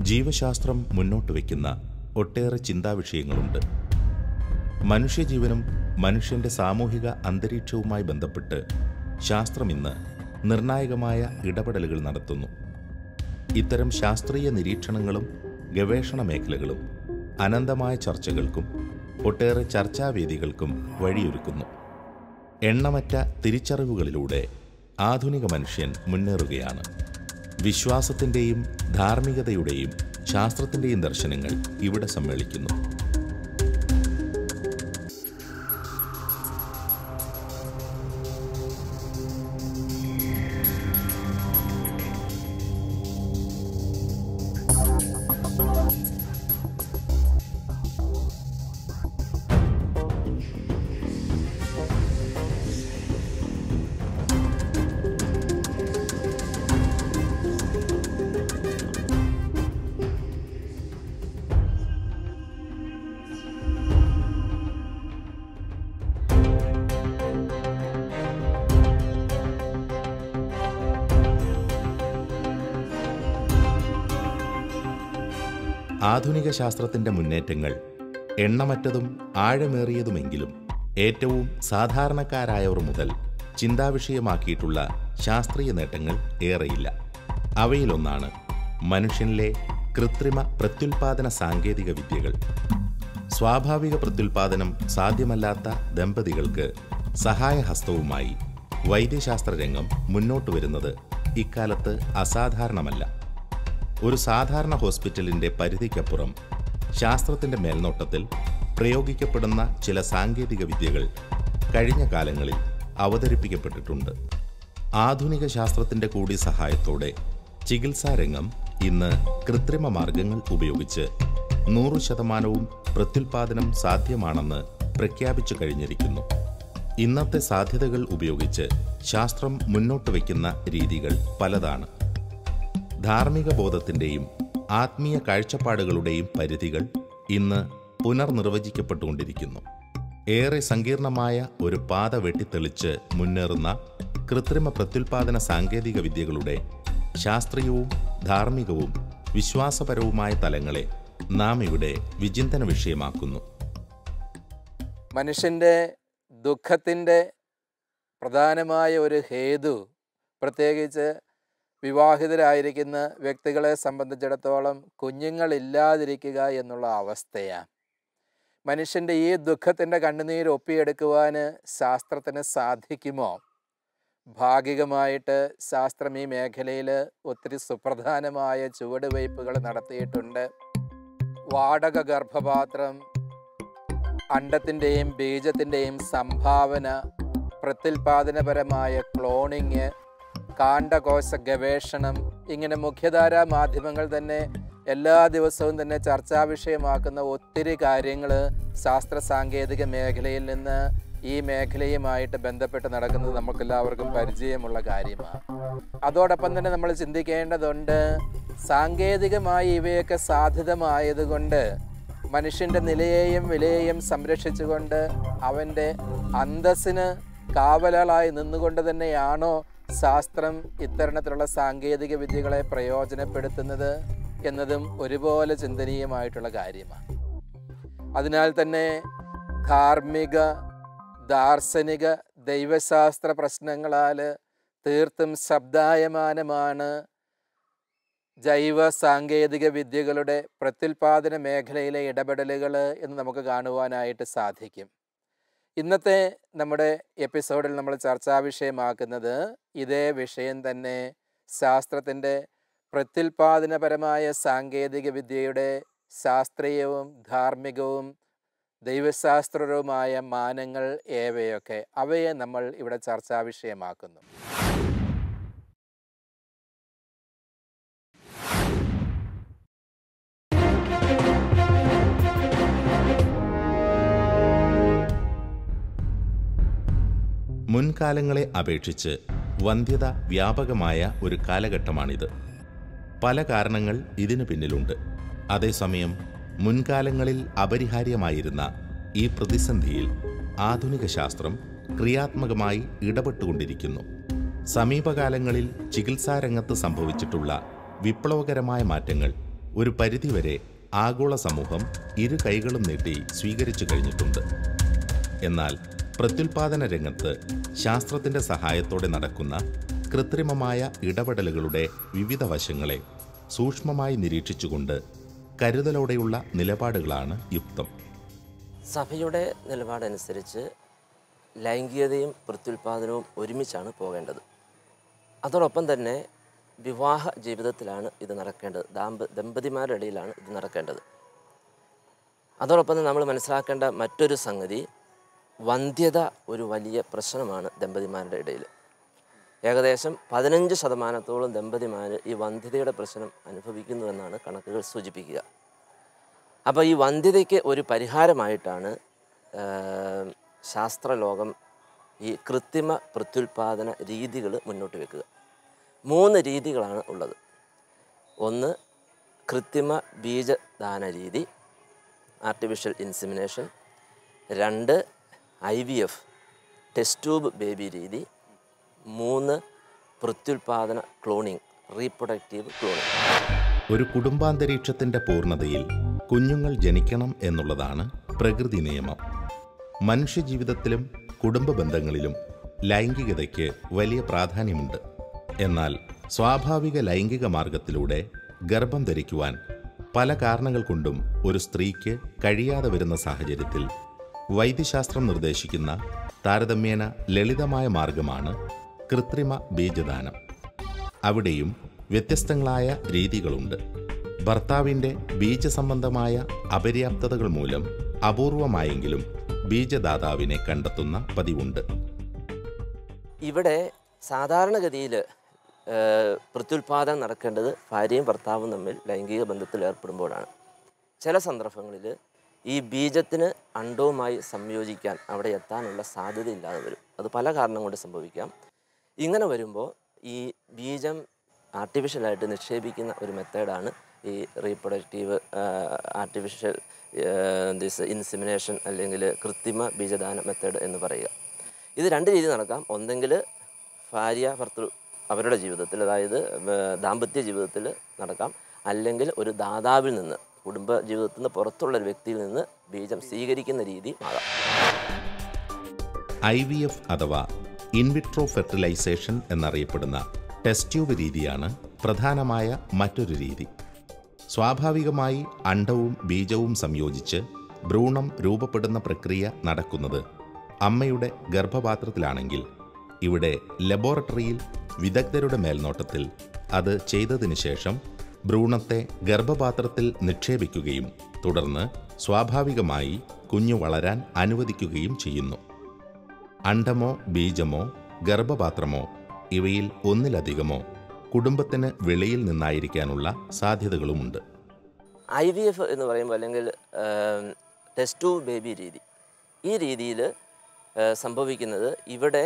ജീവശാസ്ത്രം മുന്നോട്ട് വയ്ക്കുന്ന ഒട്ടേറെ ചിന്താവിഷയങ്ങളുണ്ട്. മനുഷ്യജീവനും മനുഷ്യന്റെ സാമൂഹിക അന്തരീക്ഷവുമായി ബന്ധപ്പെട്ട് ശാസ്ത്രം ഇന്ന് നിർണായകമായ ഇടപെടലുകൾ നടത്തുന്നു. ഇത്തരം ശാസ്ത്രീയ നിരീക്ഷണങ്ങളും ഗവേഷണ മേഖലകളും അനന്തമായ ചർച്ചകൾക്കും ഒട്ടേറെ ചർച്ചാവേദികൾക്കും വഴിയൊരുക്കുന്നു. എണ്ണമറ്റ തിരിച്ചറിവുകളിലൂടെ ആധുനിക മനുഷ്യൻ മുന്നേറുകയാണ്. വിശ്വാസത്തിന്റെയും ധാർമ്മികതയുടെയും ശാസ്ത്രത്തിന്റെയും ദർശനങ്ങൾ ഇവിടെ സമ്മേളിക്കുന്നു. ആധുനിക ശാസ്ത്രത്തിന്റെ മുന്നേറ്റങ്ങൾ എണ്ണമറ്റതും ആഴമേറിയതുമെങ്കിലും ഏറ്റവും സാധാരണക്കാരായവർ മുതൽ ചിന്താവിഷയമാക്കിയിട്ടുള്ള ശാസ്ത്രീയ നേട്ടങ്ങൾ ഏറെയില്ല. അവയിലൊന്നാണ് മനുഷ്യനിലെ കൃത്രിമ പ്രത്യുൽപാദന സാങ്കേതിക വിദ്യകൾ. സ്വാഭാവിക പ്രത്യുൽപാദനം സാധ്യമല്ലാത്ത ദമ്പതികൾക്ക് സഹായഹസ്തവുമായി വൈദ്യശാസ്ത്ര രംഗം മുന്നോട്ട് വരുന്നത് ഇക്കാലത്ത് അസാധാരണമല്ല. ഒരു സാധാരണ ഹോസ്പിറ്റലിന്റെ പരിധിക്കപ്പുറം ശാസ്ത്രത്തിന്റെ മേൽനോട്ടത്തിൽ പ്രയോഗിക്കപ്പെടുന്ന ചില സാങ്കേതിക വിദ്യകൾ കഴിഞ്ഞ കാലങ്ങളിൽ അവതരിപ്പിക്കപ്പെട്ടിട്ടുണ്ട്. ആധുനിക ശാസ്ത്രത്തിന്റെ കൂടി സഹായത്തോടെ ചികിത്സാരംഗം ഇന്ന് കൃത്രിമ മാർഗങ്ങൾ ഉപയോഗിച്ച് നൂറു ശതമാനവും പ്രത്യുൽപാദനം സാധ്യമാണെന്ന് പ്രഖ്യാപിച്ചു കഴിഞ്ഞിരിക്കുന്നു. ഇന്നത്തെ സാധ്യതകൾ ഉപയോഗിച്ച് ശാസ്ത്രം മുന്നോട്ട് വയ്ക്കുന്ന രീതികൾ പലതാണ്. ധാർമ്മിക ബോധത്തിന്റെയും ആത്മീയ കാഴ്ചപ്പാടുകളുടെയും പരിധികൾ ഇന്ന് പുനർനിർവചിക്കപ്പെട്ടുകൊണ്ടിരിക്കുന്നു. ഏറെ സങ്കീർണമായ ഒരു പാത വെട്ടിത്തെളിച്ച് മുന്നേറുന്ന കൃത്രിമ പ്രത്യുൽപാദന സാങ്കേതിക വിദ്യകളുടെ ശാസ്ത്രീയവും ധാർമ്മികവും വിശ്വാസപരവുമായ തലങ്ങളെ നാം ഇവിടെ വിചിന്തന വിഷയമാക്കുന്നു. മനുഷ്യന്റെ ദുഃഖത്തിന്റെ പ്രധാനമായ ഒരു ഹേതു പ്രത്യേകിച്ച് വിവാഹിതരായിരിക്കുന്ന വ്യക്തികളെ സംബന്ധിച്ചിടത്തോളം കുഞ്ഞുങ്ങളില്ലാതിരിക്കുക എന്നുള്ള അവസ്ഥയാണ്. മനുഷ്യന്റെ ഈ ദുഃഖത്തിന്റെ കണ്ണുനീർ ഒപ്പിയെടുക്കുവാൻ ശാസ്ത്രത്തിന് സാധിക്കുമോ? ഭാഗികമായിട്ട് ശാസ്ത്രം ഈ മേഖലയിൽ ഒത്തിരി സുപ്രധാനമായ ചുവടുവയ്പ്പുകൾ നടത്തിയിട്ടുണ്ട്. വാടക ഗർഭപാത്രം അണ്ടത്തിന്റെയും ബീജത്തിന്റെയും സംഭാവന പ്രത്യുൽപാദനപരമായ ക്ലോണിങ് കാണ്ഡകോശ ഗവേഷണം ഇങ്ങനെ മുഖ്യധാരാ മാധ്യമങ്ങൾ തന്നെ എല്ലാ ദിവസവും തന്നെ ചർച്ചാ വിഷയമാക്കുന്ന ഒത്തിരി കാര്യങ്ങൾ ശാസ്ത്ര സാങ്കേതിക മേഖലയിൽ നിന്ന് ഈ മേഖലയുമായിട്ട് ബന്ധപ്പെട്ട് നടക്കുന്നത് നമുക്കെല്ലാവർക്കും പരിചയമുള്ള കാര്യമാണ്. അതോടൊപ്പം തന്നെ നമ്മൾ ചിന്തിക്കേണ്ടതുണ്ട് സാങ്കേതികമായി ഇവയൊക്കെ സാധ്യതമായതുകൊണ്ട് മനുഷ്യന്റെ നിലയെയും വിലയെയും സംരക്ഷിച്ചുകൊണ്ട് അവന്റെ അന്തസ്സിന് കാവലാളായി നിന്നുകൊണ്ട് തന്നെയാണോ ശാസ്ത്രം ഇത്തരണത്തിലുള്ള സാങ്കേതിക വിദ്യകളെ പ്രയോജനപ്പെടുത്തുന്നത് എന്നതും ഒരുപോലെ ചിന്തനീയമായിട്ടുള്ള കാര്യമാണ്. അതിനാൽ തന്നെ ധാർമ്മിക ദാർശനിക ദൈവശാസ്ത്ര പ്രശ്നങ്ങളാൽ തീർത്തും ശബ്ദായമാനമാണ് ജൈവ സാങ്കേതിക വിദ്യകളുടെ പ്രത്യുൽപാദന മേഖലയിലെ ഇടപെടലുകൾ എന്ന് നമുക്ക് കാണുവാനായിട്ട് സാധിക്കും. ഇന്നത്തെ നമ്മുടെ എപ്പിസോഡിൽ നമ്മൾ ചർച്ചാ വിഷയമാക്കുന്നത് ഇതേ വിഷയം തന്നെ ശാസ്ത്രത്തിന്റെ പ്രത്യുൽപാദനപരമായ സാങ്കേതിക വിദ്യയുടെ ശാസ്ത്രീയവും ധാർമ്മികവും ദൈവശാസ്ത്രവുമായ മാനങ്ങൾ ഏവയൊക്കെ അവയെ നമ്മൾ ഇവിടെ ചർച്ചാ വിഷയമാക്കുന്നു. മുൻകാലങ്ങളെ അപേക്ഷിച്ച് വന്ധ്യത വ്യാപകമായ ഒരു കാലഘട്ടമാണിത്. പല കാരണങ്ങൾ ഇതിനു പിന്നിലുണ്ട്. അതേസമയം മുൻകാലങ്ങളിൽ അപരിഹാര്യമായിരുന്ന ഈ പ്രതിസന്ധിയിൽ ആധുനിക ശാസ്ത്രം ക്രിയാത്മകമായി ഇടപെട്ടുകൊണ്ടിരിക്കുന്നു. സമീപകാലങ്ങളിൽ ചികിത്സാരംഗത്ത് സംഭവിച്ചിട്ടുള്ള വിപ്ലവകരമായ മാറ്റങ്ങൾ ഒരു പരിധിവരെ ആഗോള സമൂഹം ഇരു കൈകളും നീട്ടി സ്വീകരിച്ചു കഴിഞ്ഞിട്ടുണ്ട്. എന്നാൽ പ്രത്യുൽപാദന രംഗത്ത് ശാസ്ത്രത്തിന്റെ സഹായത്തോടെ നടക്കുന്ന കൃത്രിമമായ ഇടപെടലുകളുടെ വിവിധ വശങ്ങളെ സൂക്ഷ്മമായി നിരീക്ഷിച്ചുകൊണ്ട് കരുതലോടെയുള്ള നിലപാടുകളാണ് യുക്തം. സഭയുടെ നിലപാടനുസരിച്ച് ലൈംഗികതയും പ്രത്യുൽപാദനവും ഒരുമിച്ചാണ് പോകേണ്ടത്. അതോടൊപ്പം തന്നെ വിവാഹ ജീവിതത്തിലാണ് ഇത് നടക്കേണ്ടത്. ദാമ്പ ദമ്പതിമാരുടെ ഇടയിലാണ് ഇത് നടക്കേണ്ടത്. അതോടൊപ്പം നമ്മൾ മനസ്സിലാക്കേണ്ട മറ്റൊരു സംഗതി വന്ധ്യത ഒരു വലിയ പ്രശ്നമാണ് ദമ്പതിമാരുടെ ഇടയിൽ. ഏകദേശം പതിനഞ്ച് ശതമാനത്തോളം ദമ്പതിമാർ ഈ വന്ധ്യതയുടെ പ്രശ്നം അനുഭവിക്കുന്നുവെന്നാണ് കണക്കുകൾ സൂചിപ്പിക്കുക. അപ്പോൾ ഈ വന്ധ്യതയ്ക്ക് ഒരു പരിഹാരമായിട്ടാണ് ശാസ്ത്രലോകം ഈ കൃത്രിമ പ്രത്യുൽപാദന രീതികൾ മുന്നോട്ട് വെക്കുക. മൂന്ന് രീതികളാണ് ഉള്ളത്. ഒന്ന് കൃത്രിമ ബീജദാന രീതി ആർട്ടിഫിഷ്യൽ ഇൻസിമിനേഷൻ രണ്ട് I V F test tube baby രീതി മൂന്ന് പ്രത്യുൽപാദന ക്ലോണിംഗ് റീപ്രൊഡക്റ്റീവ് ക്ലോണിംഗ് ഒരു കുടുംബാന്തരീക്ഷത്തിന്റെ പൂർണതയിൽ കുഞ്ഞുങ്ങൾ ജനിക്കണം എന്നുള്ളതാണ് പ്രകൃതി നിയമം. മനുഷ്യജീവിതത്തിലും കുടുംബ ബന്ധങ്ങളിലും ലൈംഗികതയ്ക്ക് വലിയ പ്രാധാന്യമുണ്ട്. എന്നാൽ സ്വാഭാവിക ലൈംഗിക മാർഗത്തിലൂടെ ഗർഭം ധരിക്കുവാൻ പല കാരണങ്ങൾ കൊണ്ടും ഒരു സ്ത്രീക്ക് കഴിയാതെ വരുന്ന സാഹചര്യത്തിൽ വൈദ്യശാസ്ത്രം നിർദ്ദേശിക്കുന്ന താരതമ്യേന ലളിതമായ മാർഗമാണ് കൃത്രിമ ബീജദാനം. അവിടെയും വ്യത്യസ്തങ്ങളായ രീതികളുണ്ട്. ഭർത്താവിന്റെ ബീജസംബന്ധമായ അപര്യാപ്തതകൾ മൂലം അപൂർവമായെങ്കിലും ബീജദാതാവിനെ കണ്ടെത്തുന്ന പതിവുണ്ട്. ഇവിടെ സാധാരണഗതിയിൽ പ്രത്യുൽപാദനം നടക്കേണ്ടത് ഭാര്യയും ഭർത്താവും തമ്മിൽ ലൈംഗിക ബന്ധത്തിൽ ഏർപ്പെടുമ്പോഴാണ്. ചില സന്ദർഭങ്ങളിൽ ഈ ബീജത്തിന് അണ്ടവുമായി സംയോജിക്കാൻ അവിടെ എത്താനുള്ള സാധ്യത ഇല്ലാതെ വരും. അത് പല കാരണം കൊണ്ട് സംഭവിക്കാം. ഇങ്ങനെ വരുമ്പോൾ ഈ ബീജം ആർട്ടിഫിഷ്യലായിട്ട് നിക്ഷേപിക്കുന്ന ഒരു മെത്തേഡാണ് ഈ റീപ്രൊഡക്റ്റീവ് ആർട്ടിഫിഷ്യൽ ദിസ് ഇൻസിമിനേഷൻ അല്ലെങ്കിൽ കൃത്രിമ ബീജദാന മെത്തേഡ് എന്ന് പറയുക. ഇത് രണ്ട് രീതി നടക്കാം. ഒന്നെങ്കിൽ ഭാര്യ ഭർത്തൃ അവരുടെ ജീവിതത്തിൽ അതായത് ദാമ്പത്യ ജീവിതത്തിൽ നടക്കാം. അല്ലെങ്കിൽ ഒരു ദാതാവിൽ നിന്ന് കുടുംബ ജീവിതത്തിൽ നിന്ന് പുറത്തുള്ള ഒരു വ്യക്തിയിൽ നിന്ന് ബീജം സ്വീകരിക്കുന്ന രീതി മാറാം. ഐ വി എഫ് അഥവാ ഇൻവിട്രോ ഫെർട്ടിലൈസേഷൻ എന്നറിയപ്പെടുന്ന ടെസ്റ്റ് ട്യൂബ് രീതിയാണ് പ്രധാനമായ മറ്റൊരു രീതി. സ്വാഭാവികമായി അണ്ടവും ബീജവും സംയോജിച്ച് ഭ്രൂണം രൂപപ്പെടുന്ന പ്രക്രിയ നടക്കുന്നത് അമ്മയുടെ ഗർഭപാത്രത്തിലാണെങ്കിൽ ഇവിടെ ലബോറട്ടറിയിൽ വിദഗ്ധരുടെ മേൽനോട്ടത്തിൽ അത് ചെയ്തതിനു ശേഷം ഭ്രൂണത്തെ ഗർഭപാത്രത്തിൽ നിക്ഷേപിക്കുകയും തുടർന്ന് സ്വാഭാവികമായി കുഞ്ഞു വളരാൻ അനുവദിക്കുകയും ചെയ്യുന്നു. അണ്ടമോ ബീജമോ ഗർഭപാത്രമോ ഇവയിൽ ഒന്നിലധികമോ കുടുംബത്തിന് വെളിയിൽ നിന്നായിരിക്കാനുള്ള സാധ്യതകളുമുണ്ട്. ഐ വി എഫ് എന്ന് പറയുമ്പോൾ അല്ലെങ്കിൽ ടെസ്റ്റ് ടു ബേബി രീതി. ഈ രീതിയിൽ സംഭവിക്കുന്നത് ഇവിടെ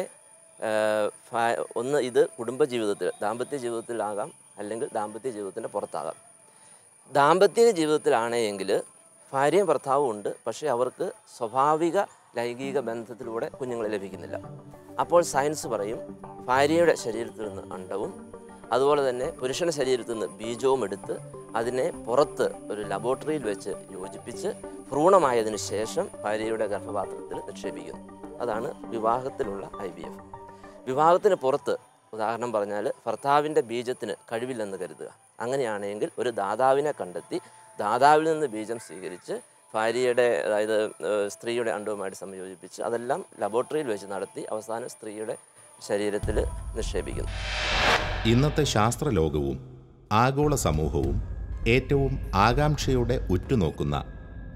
ഒന്ന് ഇത് കുടുംബജീവിതത്തിൽ ദാമ്പത്യ ജീവിതത്തിലാകാം അല്ലെങ്കിൽ ദാമ്പത്യ ജീവിതത്തിന്റെ പുറത്താകാം. ദാമ്പത്യ ജീവിതത്തിലാണെങ്കിൽ ഭാര്യയും ഭർത്താവും ഉണ്ട് പക്ഷേ അവർക്ക് സ്വാഭാവിക ലൈംഗിക ബന്ധത്തിലൂടെ കുഞ്ഞുങ്ങളെ ലഭിക്കുന്നില്ല. അപ്പോൾ സയൻസ് പറയും ഭാര്യയുടെ ശരീരത്തിൽ നിന്ന് അണ്ടവും അതുപോലെ തന്നെ പുരുഷന ശരീരത്തിൽ നിന്ന് ബീജവും എടുത്ത് അതിനെ പുറത്ത് ഒരു ലബോറട്ടറിയിൽ വെച്ച് യോജിപ്പിച്ച് ഭ്രൂണമായതിന് ശേഷം ഭാര്യയുടെ ഗർഭപാത്രത്തിൽ നിക്ഷേപിക്കുന്നു അതാണ് വിവാഹത്തിലുള്ള ഐ വിവാഹത്തിന് പുറത്ത് ഉദാഹരണം പറഞ്ഞാൽ ഭർത്താവിന്റെ ബീജത്തിന് കഴിവില്ലെന്ന് കരുതുക. അങ്ങനെയാണെങ്കിൽ ഒരു ദാതാവിനെ കണ്ടെത്തി ദാതാവിൽ നിന്ന് ബീജം സ്വീകരിച്ച് ഭാര്യയുടെ അതായത് സ്ത്രീയുടെ അണ്ടവുമായിട്ട് സംയോജിപ്പിച്ച് അതെല്ലാം ലബോറട്ടറിയിൽ വെച്ച് നടത്തി അവസാനം സ്ത്രീയുടെ ശരീരത്തിൽ നിക്ഷേപിക്കുന്നു. ഇന്നത്തെ ശാസ്ത്രലോകവും ആഗോള സമൂഹവും ഏറ്റവും ആകാംക്ഷയോടെ ഉറ്റുനോക്കുന്ന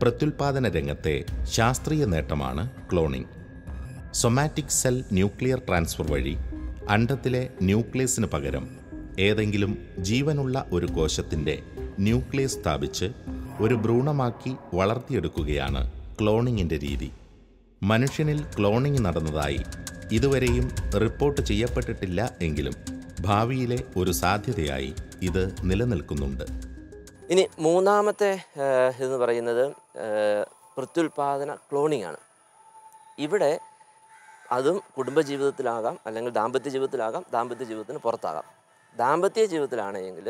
പ്രത്യുൽപാദന രംഗത്തെ ശാസ്ത്രീയ നേട്ടമാണ് cloning. Somatic cell nuclear transfer വഴി അണ്ടത്തിലെ ന്യൂക്ലിയസിന് പകരം ഏതെങ്കിലും ജീവനുള്ള ഒരു കോശത്തിന്റെ ന്യൂക്ലിയസ് സ്ഥാപിച്ച് ഒരു ഭ്രൂണമാക്കി വളർത്തിയെടുക്കുകയാണ് ക്ലോണിങ്ങിന്റെ രീതി. മനുഷ്യനിൽ ക്ലോണിംഗ് നടന്നതായി ഇതുവരെയും റിപ്പോർട്ട് ചെയ്യപ്പെട്ടിട്ടില്ല എങ്കിലും ഭാവിയിലെ ഒരു സാധ്യതയായി ഇത് നിലനിൽക്കുന്നുണ്ട്. ഇനി മൂന്നാമത്തെ എന്ന് പറയുന്നത് പ്രത്യുൽപാദന ക്ലോണിംഗ് ആണ് ഇവിടെ അതും കുടുംബജീവിതത്തിലാകാം അല്ലെങ്കിൽ ദാമ്പത്യ ജീവിതത്തിലാകാം ദാമ്പത്യ ജീവിതത്തിന് പുറത്താകാം. ദാമ്പത്യ ജീവിതത്തിലാണെങ്കിൽ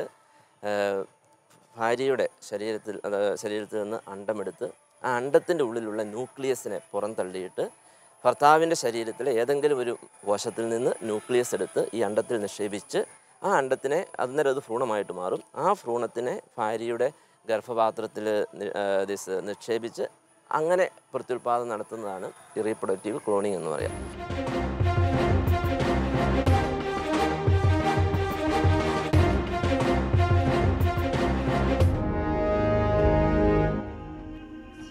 ഭാര്യയുടെ ശരീരത്തിൽ ശരീരത്തിൽ നിന്ന് അണ്ടമെടുത്ത് ആ അണ്ടത്തിന്റെ ഉള്ളിലുള്ള ന്യൂക്ലിയസിനെ പുറന്തള്ളിയിട്ട് ഭർത്താവിന്റെ ശരീരത്തിലെ ഏതെങ്കിലും ഒരു കോശത്തിൽ നിന്ന് ന്യൂക്ലിയസ് എടുത്ത് ഈ അണ്ടത്തിൽ നിക്ഷേപിച്ച് ആ അണ്ടത്തിനെ അന്നേരം അത് ഭ്രൂണമായിട്ട് മാറും. ആ ഭ്രൂണത്തിനെ ഭാര്യയുടെ ഗർഭപാത്രത്തിൽ നിക്ഷേപിച്ച് അങ്ങനെ പ്രത്യുൽപാദനം നടത്തുന്നതാണ് റീപ്രൊഡക്റ്റീവ് ക്ലോണിംഗ് എന്ന് പറയാം.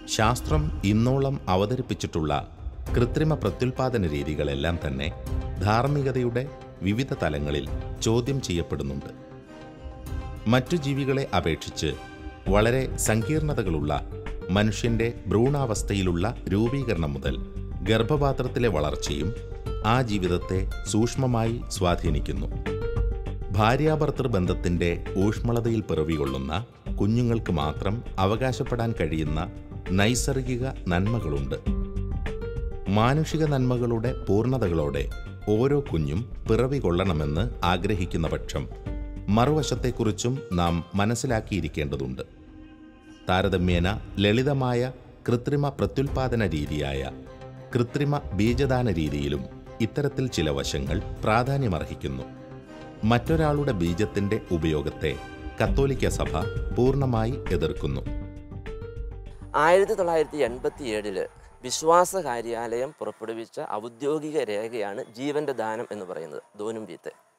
ശാസ്ത്രം ഇന്നോളം അവതരിപ്പിച്ചിട്ടുള്ള കൃത്രിമ പ്രത്യുൽപാദന രീതികളെല്ലാം തന്നെ ധാർമ്മികതയുടെ വിവിധ തലങ്ങളിൽ ചോദ്യം ചെയ്യപ്പെടുന്നുണ്ട്. മറ്റു ജീവികളെ അപേക്ഷിച്ച് വളരെ സങ്കീർണതകളുള്ള മനുഷ്യന്റെ ഭ്രൂണാവസ്ഥയിലുള്ള രൂപീകരണം മുതൽ ഗർഭപാത്രത്തിലെ വളർച്ചയും ആ ജീവിതത്തെ സൂക്ഷ്മമായി സ്വാധീനിക്കുന്നു. ഭാര്യാഭർത്തൃ ബന്ധത്തിന്റെ ഊഷ്മളതയിൽ പിറവികൊള്ളുന്ന കുഞ്ഞുങ്ങൾക്ക് മാത്രം അവകാശപ്പെടാൻ കഴിയുന്ന നൈസർഗിക നന്മകളുണ്ട്. മാനുഷിക നന്മകളുടെ പൂർണതകളോടെ ഓരോ കുഞ്ഞും പിറവി കൊള്ളണമെന്ന് ആഗ്രഹിക്കുന്ന പക്ഷം മറുവശത്തെക്കുറിച്ചും നാം മനസ്സിലാക്കിയിരിക്കേണ്ടതുണ്ട്. താരതമ്യേന ലളിതമായ കൃത്രിമ പ്രത്യുൽപാദന രീതിയായ കൃത്രിമ ബീജദാന രീതിയിലും ഇത്തരത്തിൽ ചില വശങ്ങൾ പ്രാധാന്യമർഹിക്കുന്നു. മറ്റൊരാളുടെ ബീജത്തിന്റെ ഉപയോഗത്തെ കത്തോലിക്ക സഭ പൂർണമായി എതിർക്കുന്നു. ആയിരത്തി തൊള്ളായിരത്തി എൺപത്തി ഏഴിൽ വിശ്വാസ കാര്യാലയം പുറപ്പെടുവിച്ച ഔദ്യോഗിക രേഖയാണ് ജീവന്റെ ദാനം എന്ന് പറയുന്നത്. ദോനും വീത്തെ.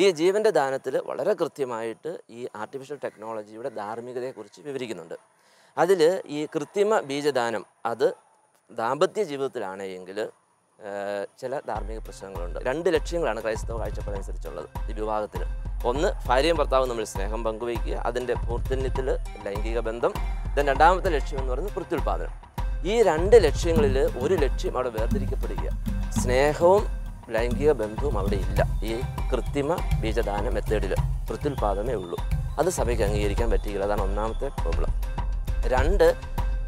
ഈ ജീവന്റെ ദാനത്തിൽ വളരെ കൃത്യമായിട്ട് ഈ ആർട്ടിഫിഷ്യൽ ടെക്നോളജിയുടെ ധാർമ്മികതയെക്കുറിച്ച് വിവരിക്കുന്നുണ്ട്. അതിൽ ഈ കൃത്രിമ ബീജദാനം അത് ദാമ്പത്യ ജീവിതത്തിലാണെങ്കിൽ ചില ധാർമ്മിക പ്രശ്നങ്ങളുണ്ട്. രണ്ട് ലക്ഷ്യങ്ങളാണ് ക്രൈസ്തവ കാഴ്ചപ്പാടനുസരിച്ചുള്ളത് ഈ വിവാഹത്തിന് ഒന്ന് ഭാര്യയും ഭർത്താവും നമ്മൾ സ്നേഹം പങ്കുവയ്ക്കുക അതിന്റെ പൂർത്തന്യത്തിൽ ലൈംഗിക ബന്ധം. ദെൻ രണ്ടാമത്തെ ലക്ഷ്യം എന്ന് പറയുന്നത് പ്രത്യുൽപാദനം. ഈ രണ്ട് ലക്ഷ്യങ്ങളിൽ ഒരു ലക്ഷ്യം അവിടെ വേർതിരിക്കപ്പെടുക. സ്നേഹവും ലൈംഗിക ബന്ധവും അവിടെ ഇല്ല. ഈ കൃത്രിമ ബീജദാന മെത്തേഡിൽ പ്രത്യുൽപാദനമേ ഉള്ളൂ. അത് സഭയ്ക്ക് അംഗീകരിക്കാൻ പറ്റിയില്ല. അതാണ് ഒന്നാമത്തെ പ്രോബ്ലം. രണ്ട്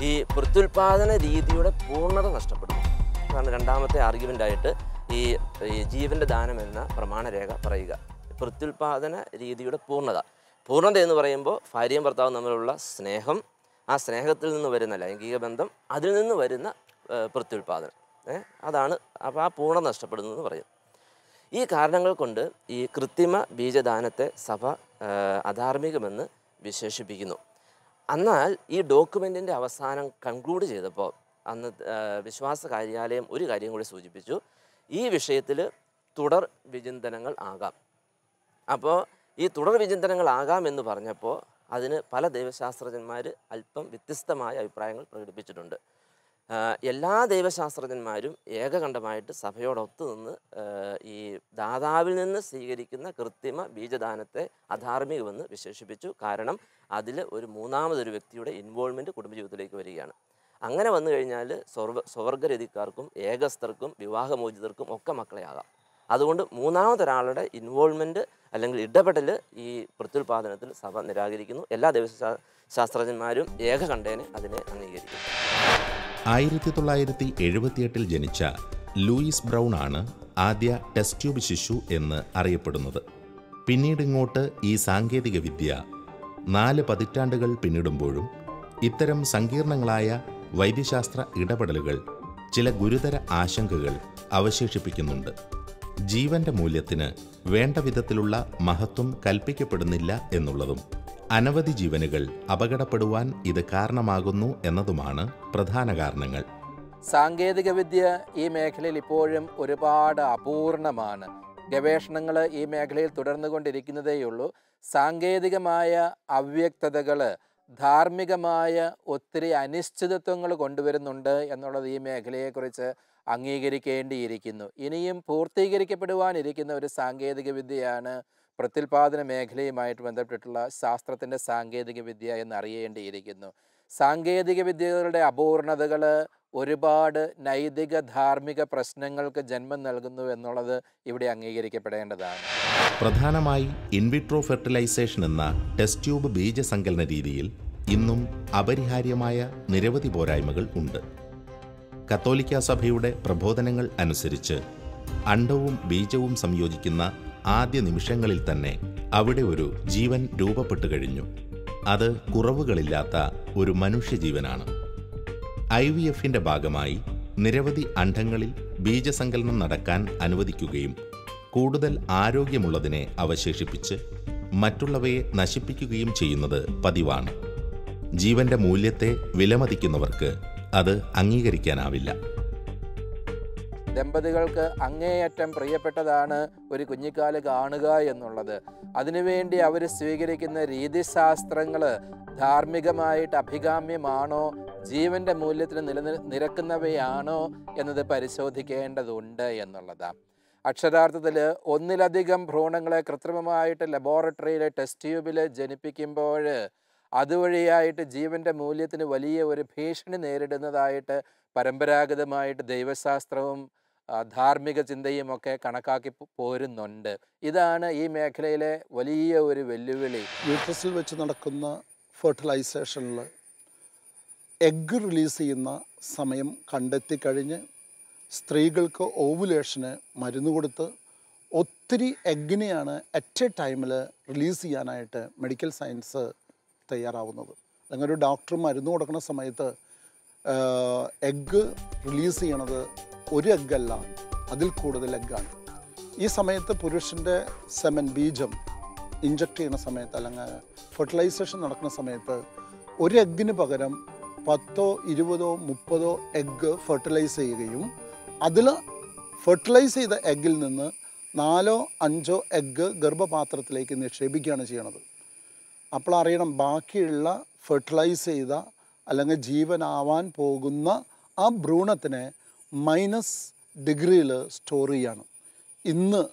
ഈ പ്രത്യുൽപാദന രീതിയുടെ പൂർണത നഷ്ടപ്പെടുന്നു. അതാണ് രണ്ടാമത്തെ ആർഗ്യുമെന്റായിട്ട് ഈ ജീവന്റെ ദാനം എന്ന പ്രമാണരേഖ പറയുക. പ്രത്യുൽപാദന രീതിയുടെ പൂർണത. പൂർണത എന്ന് പറയുമ്പോൾ ഭാര്യയും ഭർത്താവും തമ്മിലുള്ള സ്നേഹം ആ സ്നേഹത്തിൽ നിന്ന് വരുന്ന ലൈംഗിക ബന്ധം അതിൽ നിന്ന് വരുന്ന പ്രത്യുൽപാദനം. അതാണ് അപ്പോൾ ആ പൂർണത നഷ്ടപ്പെടുന്നു എന്ന് പറയും. ഈ കാരണങ്ങൾ കൊണ്ട് ഈ കൃത്രിമ ബീജദാനത്തെ സഭ അധാർമികമെന്ന് വിശേഷിപ്പിക്കുന്നു. എന്നാൽ ഈ ഡോക്യുമെന്റിന്റെ അവസാനം കൺക്ലൂഡ് ചെയ്തപ്പോൾ അന്ന് വിശ്വാസ കാര്യാലയം ഒരു കാര്യം കൂടി സൂചിപ്പിച്ചു. ഈ വിഷയത്തിൽ തുടർ വിചിന്തനങ്ങൾ ആകാം. അപ്പോൾ ഈ തുടർ വിചിന്തനങ്ങളാകാം എന്ന് പറഞ്ഞപ്പോൾ അതിന് പല ദൈവശാസ്ത്രജ്ഞന്മാർ അല്പം വ്യത്യസ്തമായ അഭിപ്രായങ്ങൾ പ്രകടിപ്പിച്ചിട്ടുണ്ട്. എല്ലാ ദൈവശാസ്ത്രജ്ഞന്മാരും ഏകകണ്ഠമായിട്ട് സഭയോടൊത്തു നിന്ന് ഈ ദാതാവിൽ നിന്ന് സ്വീകരിക്കുന്ന കൃത്രിമ ബീജദാനത്തെ അധാർമികമെന്ന് വിശേഷിപ്പിച്ചു. കാരണം അതിൽ ഒരു മൂന്നാമതൊരു വ്യക്തിയുടെ ഇൻവോൾവ്മെന്റ് കുടുംബജീവിതത്തിലേക്ക് വരികയാണ്. അങ്ങനെ വന്നു കഴിഞ്ഞാൽ സ്വർവ സ്വർഗരതിക്കാർക്കും ഏകസ്ഥർക്കും വിവാഹമോചിതർക്കും ഒക്കെ മക്കളെയാകാം. അതുകൊണ്ട് മൂന്നാമതൊരാളുടെ ഇൻവോൾവ്മെന്റ് അല്ലെങ്കിൽ ഇടപെടൽ ഈ പ്രത്യുൽപാദനത്തിൽ സഭ നിരാകരിക്കുന്നു. എല്ലാ ദിവസ ശാസ്ത്രജ്ഞന്മാരും ഏകകണ്ഠേനെ അതിനെ അംഗീകരിക്കുന്നു. ആയിരത്തി തൊള്ളായിരത്തി എഴുപത്തിയെട്ടിൽ ജനിച്ച ലൂയിസ് ബ്രൗൺ ആണ് ആദ്യ ടെസ്റ്റ് ട്യൂബ് ശിശു എന്ന് അറിയപ്പെടുന്നത്. പിന്നീട് ഇങ്ങോട്ട് ഈ സാങ്കേതികവിദ്യ നാല് പതിറ്റാണ്ടുകൾ പിന്നിടുമ്പോഴും ഇത്തരം സങ്കീർണങ്ങളായ വൈദ്യശാസ്ത്ര ഇടപെടലുകൾ ചില ഗുരുതര ആശങ്കകൾ അവശേഷിപ്പിക്കുന്നുണ്ട്. ജീവന്റെ മൂല്യത്തിന് വേണ്ട വിധത്തിലുള്ള മഹത്വം കൽപ്പിക്കപ്പെടുന്നില്ല എന്നുള്ളതും അനവധി ജീവനുകൾ അപകടപ്പെടുവാൻ ഇത് കാരണമാകുന്നു എന്നതുമാണ് പ്രധാന കാരണങ്ങൾ. സാങ്കേതികവിദ്യ ഈ മേഖലയിൽ ഇപ്പോഴും ഒരുപാട് അപൂർണമാണ്. ഗവേഷണങ്ങൾ ഈ മേഖലയിൽ തുടർന്നുകൊണ്ടിരിക്കുന്നതേയുള്ളൂ. സാങ്കേതികമായ അവ്യക്തതകൾ ധാർമ്മികമായ ഒത്തിരി അനിശ്ചിതത്വങ്ങൾ കൊണ്ടുവരുന്നുണ്ട് എന്നുള്ളത് ഈ മേഖലയെക്കുറിച്ച് അംഗീകരിക്കേണ്ടിയിരിക്കുന്നു. ഇനിയും പൂർത്തീകരിക്കപ്പെടുവാനിരിക്കുന്ന ഒരു സാങ്കേതിക വിദ്യയാണ് പ്രത്യുൽപാദന മേഖലയുമായിട്ട് ബന്ധപ്പെട്ടിട്ടുള്ള ശാസ്ത്രത്തിന്റെ സാങ്കേതിക വിദ്യ എന്നറിയേണ്ടിയിരിക്കുന്നു. സാങ്കേതിക വിദ്യകളുടെ അപൂർണതകൾ ഒരുപാട് നൈതിക ധാർമ്മിക പ്രശ്നങ്ങൾക്ക് ജന്മം നൽകുന്നു എന്നുള്ളത് ഇവിടെ അംഗീകരിക്കപ്പെടേണ്ടതാണ്. പ്രധാനമായി ഇൻവിട്രോ ഫെർട്ടിലൈസേഷൻ എന്ന ടെസ്റ്റ് ട്യൂബ് ബീജസങ്കലന രീതിയിൽ ഇന്നും അപരിഹാര്യമായ നിരവധി പോരായ്മകൾ ഉണ്ട്. കത്തോലിക്ക സഭയുടെ പ്രബോധനങ്ങൾ അനുസരിച്ച് അണ്ടവും ബീജവും സംയോജിക്കുന്ന ആദ്യ നിമിഷങ്ങളിൽ തന്നെ അവിടെ ഒരു ജീവൻ രൂപപ്പെട്ടു കഴിഞ്ഞു. അത് കുറവുകളില്ലാത്ത ഒരു മനുഷ്യജീവനാണ്. ഐ വി എഫിന്റെ ഭാഗമായി നിരവധി അണ്ഡങ്ങളിൽ ബീജസങ്കലനം നടക്കാൻ അനുവദിക്കുകയും കൂടുതൽ ആരോഗ്യമുള്ളതിനെ അവശേഷിപ്പിച്ച് മറ്റുള്ളവയെ നശിപ്പിക്കുകയും ചെയ്യുന്നത് പതിവാണ്. ജീവന്റെ മൂല്യത്തെ വിലമതിക്കുന്നവർക്ക് അത് അംഗീകരിക്കാനാവില്ല. ദമ്പതികൾക്ക് അങ്ങേയറ്റം പ്രിയപ്പെട്ടതാണ് ഒരു കുഞ്ഞിക്കാൽ കാണുക എന്നുള്ളത്. അതിനുവേണ്ടി അവർ സ്വീകരിക്കുന്ന രീതിശാസ്ത്രങ്ങൾ ധാർമ്മികമായിട്ട് അഭികാമ്യമാണോ? ജീവന്റെ മൂല്യത്തിന് നിലനിൽ നിരക്കുന്നവയാണോ? എന്നത് പരിശോധിക്കേണ്ടതുണ്ട് എന്നുള്ളതാണ് അക്ഷരാർത്ഥത്തിൽ ഒന്നിലധികം ഭ്രൂണങ്ങളെ കൃത്രിമമായിട്ട് ലബോറട്ടറിയിലെ ടെസ്റ്റ് ട്യൂബിൽ ജനിപ്പിക്കുമ്പോൾ അതുവഴിയായിട്ട് ജീവന്റെ മൂല്യത്തിന് വലിയ ഒരു ഭീഷണി നേരിടുന്നതായിട്ട് പരമ്പരാഗതമായിട്ട് ദൈവശാസ്ത്രവും ധാർമ്മിക ചിന്തയും ഒക്കെ കണക്കാക്കി പോരുന്നുണ്ട്. ഇതാണ് ഈ മേഖലയിലെ വലിയ ഒരു വെല്ലുവിളി. യൂട്രസിൽ വെച്ച് നടക്കുന്ന ഫെർട്ടിലൈസേഷനിൽ എഗ്ഗ് റിലീസ് ചെയ്യുന്ന സമയം കണ്ടെത്തി കഴിഞ്ഞ് സ്ത്രീകൾക്ക് ഓവുലേഷന് മരുന്ന് കൊടുത്ത് ഒത്തിരി എഗ്ഗിനെയാണ് അറ്റ് എ ടൈമിൽ റിലീസ് ചെയ്യാനായിട്ട് മെഡിക്കൽ സയൻസ് തയ്യാറാവുന്നത്. അല്ലെങ്കിൽ ഒരു ഡോക്ടർ മരുന്ന് കൊടുക്കുന്ന സമയത്ത് എഗ്ഗ് റിലീസ് ചെയ്യണത് ഒരു എഗ്ഗല്ല. അതിൽ കൂടുതൽ എഗ്ഗാണ്. ഈ സമയത്ത് പുരുഷന്റെ സെമൻ ബീജം ഇഞ്ചക്ട് ചെയ്യുന്ന സമയത്ത് അല്ലെങ്കിൽ ഫെർട്ടിലൈസേഷൻ നടക്കുന്ന സമയത്ത് ഒരു എഗ്ഗിന് പകരം പത്തോ ഇരുപതോ മുപ്പതോ എഗ്ഗ് ഫെർട്ടിലൈസ് ചെയ്യുകയും അതിൽ ഫെർട്ടിലൈസ് ചെയ്ത എഗ്ഗിൽ നിന്ന് നാലോ അഞ്ചോ എഗ്ഗ് ഗർഭപാത്രത്തിലേക്ക് നിക്ഷേപിക്കുകയാണ് ചെയ്യണത്. അപ്പോൾ അറിയണം ബാക്കിയുള്ള ഫെർട്ടിലൈസ് ചെയ്ത അല്ലെങ്കിൽ ജീവനാവാൻ പോകുന്ന ആ ഭ്രൂണത്തിനെ മൈനസ് ഡിഗ്രിയിൽ സ്റ്റോർ ചെയ്യാണ്. ഇന്ന്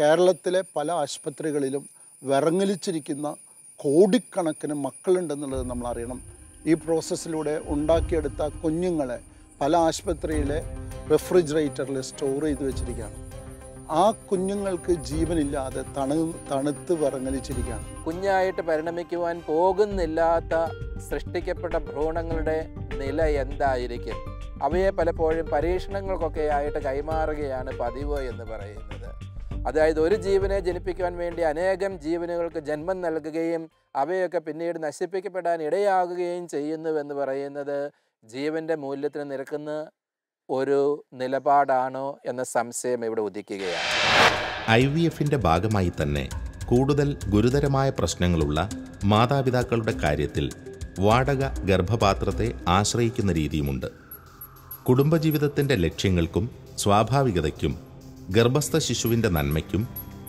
കേരളത്തിലെ പല ആശുപത്രികളിലും വിറങ്ങലിച്ചിരിക്കുന്ന കോടിക്കണക്കിന് മക്കളുണ്ടെന്നുള്ളത് നമ്മൾ അറിയണം ഈ പ്രോസസ്സിലൂടെ ഉണ്ടാക്കിയെടുത്ത കുഞ്ഞുങ്ങളെ പല ആശുപത്രിയിലെ റെഫ്രിജറേറ്ററിൽ സ്റ്റോർ ചെയ്ത് വെച്ചിരിക്കുകയാണ്. ആ കുഞ്ഞുങ്ങൾക്ക് ജീവനില്ലാതെ തണു തണുത്ത് വിറങ്ങലിച്ചിരിക്കുകയാണ്. കുഞ്ഞായിട്ട് പരിണമിക്കുവാൻ പോകുന്നില്ലാത്ത സൃഷ്ടിക്കപ്പെട്ട ഭ്രൂണങ്ങളുടെ നില എന്തായിരിക്കും? അവയെ പലപ്പോഴും പരീക്ഷണങ്ങൾക്കൊക്കെ ആയിട്ട് കൈമാറുകയാണ് പതിവ് എന്ന് പറയുന്നത്. അതായത് ഒരു ജീവനെ ജനിപ്പിക്കുവാൻ വേണ്ടി അനേകം ജീവനുകൾക്ക് ജന്മം നൽകുകയും അവയൊക്കെ പിന്നീട് നശിപ്പിക്കപ്പെടാൻ ഇടയാകുകയും ചെയ്യുന്നുവെന്ന് പറയുന്നത് ജീവന്റെ മൂല്യത്തിന് നിരക്കുന്ന ഒരു നിലപാടാണോ എന്ന സംശയം ഇവിടെ ഉദിക്കുകയാണ്. ഐ വി എഫിന്റെ ഭാഗമായി തന്നെ കൂടുതൽ ഗുരുതരമായ പ്രശ്നങ്ങളുള്ള മാതാപിതാക്കളുടെ കാര്യത്തിൽ വാടക ഗർഭപാത്രത്തെ ആശ്രയിക്കുന്ന രീതിയുമുണ്ട്. കുടുംബജീവിതത്തിന്റെ ലക്ഷ്യങ്ങൾക്കും സ്വാഭാവികതയ്ക്കും ഗർഭസ്ഥ ശിശുവിന്റെ നന്മയ്ക്കും